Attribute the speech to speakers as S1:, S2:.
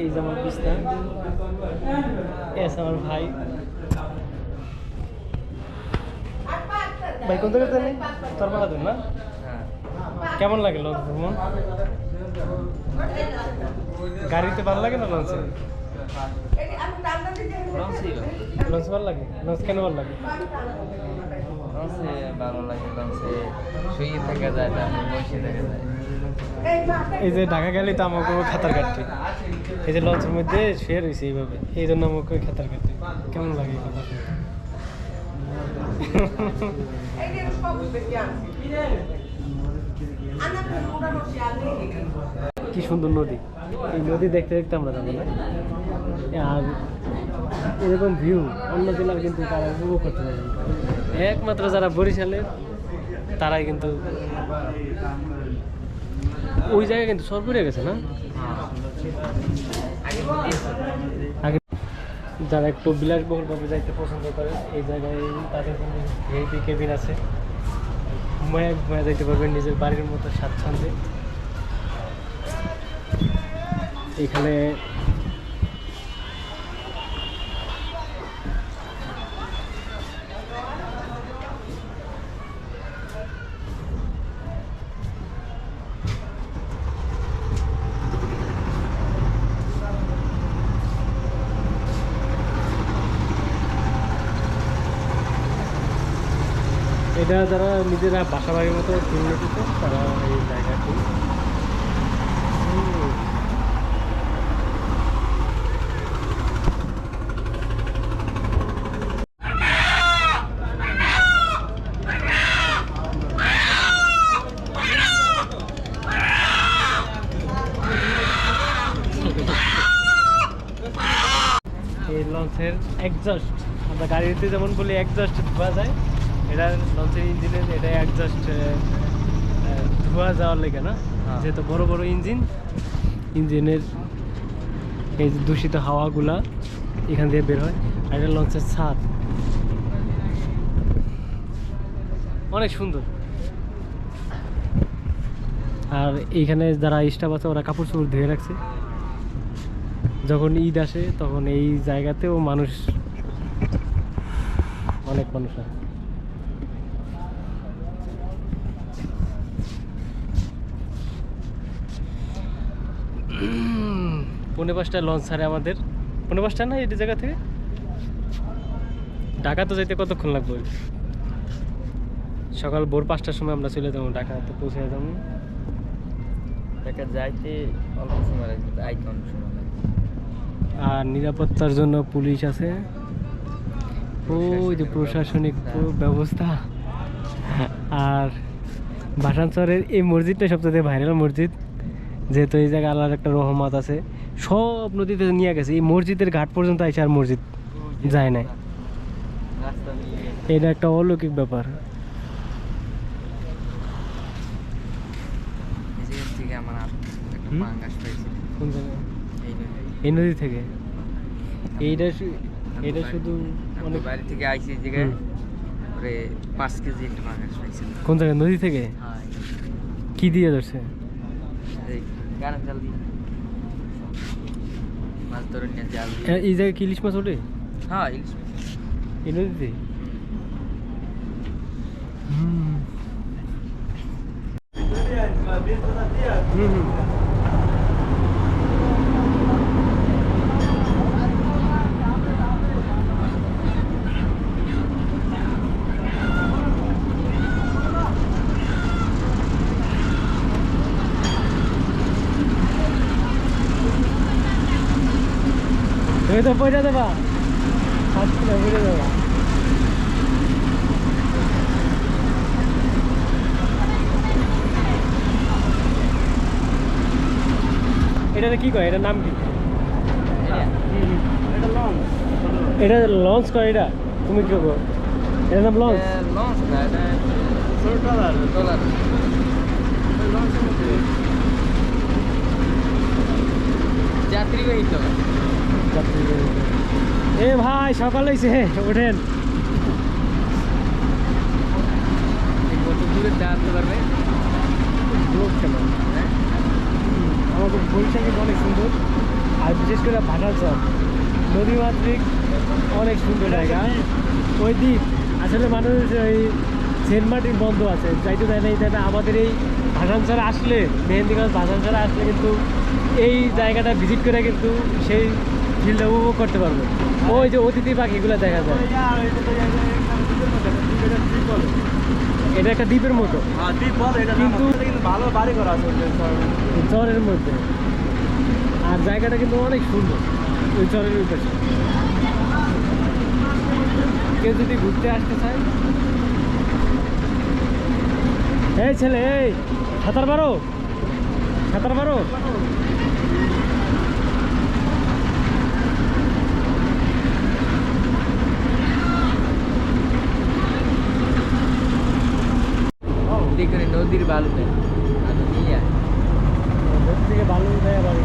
S1: এই যে আমার বিছনা এস আমার ভাই। ভাই, কোন জায়গাতে নেই? তোর দেন না? কেমন লাগে লঞ্চ ভ্রমণ? গাড়িতে ভালো লাগে না লঞ্চে? লঞ্চ ভালো লাগে? লঞ্চ কেন ভালো লাগে?
S2: লঞ্চে ভালো লাগে লঞ্চে শুয়ে থাকা যায় না বসে থাকা যায়।
S1: এই যে ঢাকা গেলে তো আমাকে খাতার কাটতে। এই যে লঞ্চের মধ্যে শুয়ে রয়েছে এইভাবে, এই জন্য আমাকে খাতার কাটতে। কেমন লাগে এই কি সুন্দর নদী। এই নদী দেখতে দেখতে আমরা যাব না। আর এরকম ভিউ অন্য জেলার কিন্তু তারা উপভোগ করতে পারবে না। একমাত্র যারা বরিশালের তারাই কিন্তু ওই জায়গায় কিন্তু সর পড়ে গেছে না? যারা একটু বিলাসবহুলভাবে যাইতে পছন্দ করে, এই জায়গায় তাদের জন্য ভিআইপি কেবিন আছে। ঘুমায় ঘুমায় যাইতে পারবেন নিজের বাড়ির মতো স্বাচ্ছন্দ্যে। এখানে এটা যারা নিজেরা বাসা বাড়ির মতো কিনে নিতেছে তারা এই জায়গাটি এই লঞ্চের একজস্ট আমরা গাড়িতে যেমন বলি একজস্ট ধোয়া যায় এটা লঞ্চের ইঞ্জিনের এটা একজস্ট ধোয়া যাওয়ার লেগে না?
S2: হ্যাঁ।
S1: যেহেতু বড় বড় ইঞ্জিন ইঞ্জিনের এই যে দূষিত হাওয়াগুলা এখান দিয়ে বের হয়। আর এটা লঞ্চের ছাদ। অনেক সুন্দর। আর এইখানে যারা স্টাফ আছে ওরা কাপড় চোপড় ধুয়ে রাখছে। যখন ঈদ আসে তখন এই জায়গাতেও মানুষ অনেক মানুষ আসে। পৌনে পাঁচটায় লঞ্চ ছাড়ে আমাদের। পৌনে পাঁচটা না এই জায়গা থেকে? ঢাকা তো যাইতে কতক্ষণ লাগবে? সকাল ভোর পাঁচটার সময় আমরা চলে যাব ঢাকাতে পৌঁছে যাব।
S2: দেখা যাইতে অল্প সময় লাগবে আইতে অনেক সময় লাগবে।
S1: আর নিরাপত্তার জন্য পুলিশ আছে। ওই যে প্রশাসনিক পুরো ব্যবস্থা আর ভাসানচরের এই মসজিদটা সবচেয়ে ভাইরাল মসজিদ। যেহেতু এই জায়গায় আল্লাহর একটা রহমত আছে সব নদীতে নিয়ে গেছে। এই মসজিদের ঘাট পর্যন্ত আইসে আর মসজিদ যায় নাই। এটা একটা অলৌকিক ব্যাপার।
S2: এই নদী
S1: থেকে? এইটা এটা শুধু
S2: বাড়ি থেকে এই জায়গায় পাঁচ কেজি একটা পাঙ্গাস
S1: কোন জায়গায়? নদী থেকে?
S2: হ্যাঁ।
S1: কি দিয়ে ধরছে
S2: এই গানের জাল দিয়ে মাছ ধরে নিয়ে জাল
S1: এই জায়গায় কি ইলিশ মাছ ওঠে?
S2: হ্যাঁ ইলিশ মাছ।
S1: এই নদীতে?
S2: হুম।
S1: হুম। তুমি তো পয়সা দেবা সাত পয়সা দেবা এটাতে কি কয় এটার নাম কি এটা লঞ্চ করে এটা তুমি কি করব এটার নাম লঞ্চ
S2: লঞ্চ না এটা
S1: সকাল হয়েছে ওঠেন আমাদের বৈশাখী অনেক সুন্দর, আর বিশেষ করে ভাষাচর নদী মাতৃক অনেক সুন্দর জায়গা। ওই দ্বীপ, আসলে মানুষ ওই সেন্ট বন্ধ আছে, যাইতে দেয় না, এই আমাদের এই ভাষাঞ্চলে আসলে, মেহেন্দিগঞ্জ ভাষাঞ্চলে আসলে কিন্তু এই জায়গাটা ভিজিট করে কিন্তু সেই ফিল্ডটা উপভোগ করতে পারব। ওই যে অতিথি পাখিগুলো দেখা যায়। এটা একটা দ্বীপের মতো। কিন্তু-
S3: কিন্তু ভালো বাড়ি করা আছে
S1: চরের মধ্যে। আর জায়গাটা কিন্তু অনেক সুন্দর ওই চরের পাশে। কেউ যদি ঘুরতে আসতে চায়। এই ছেলে এই সাঁতার পারো? সাঁতার পারো?
S2: বিক্রি করে নদীর বালু দেয়। আর নিয়ে আসে
S1: নদীর থেকে বালু দেয় আবার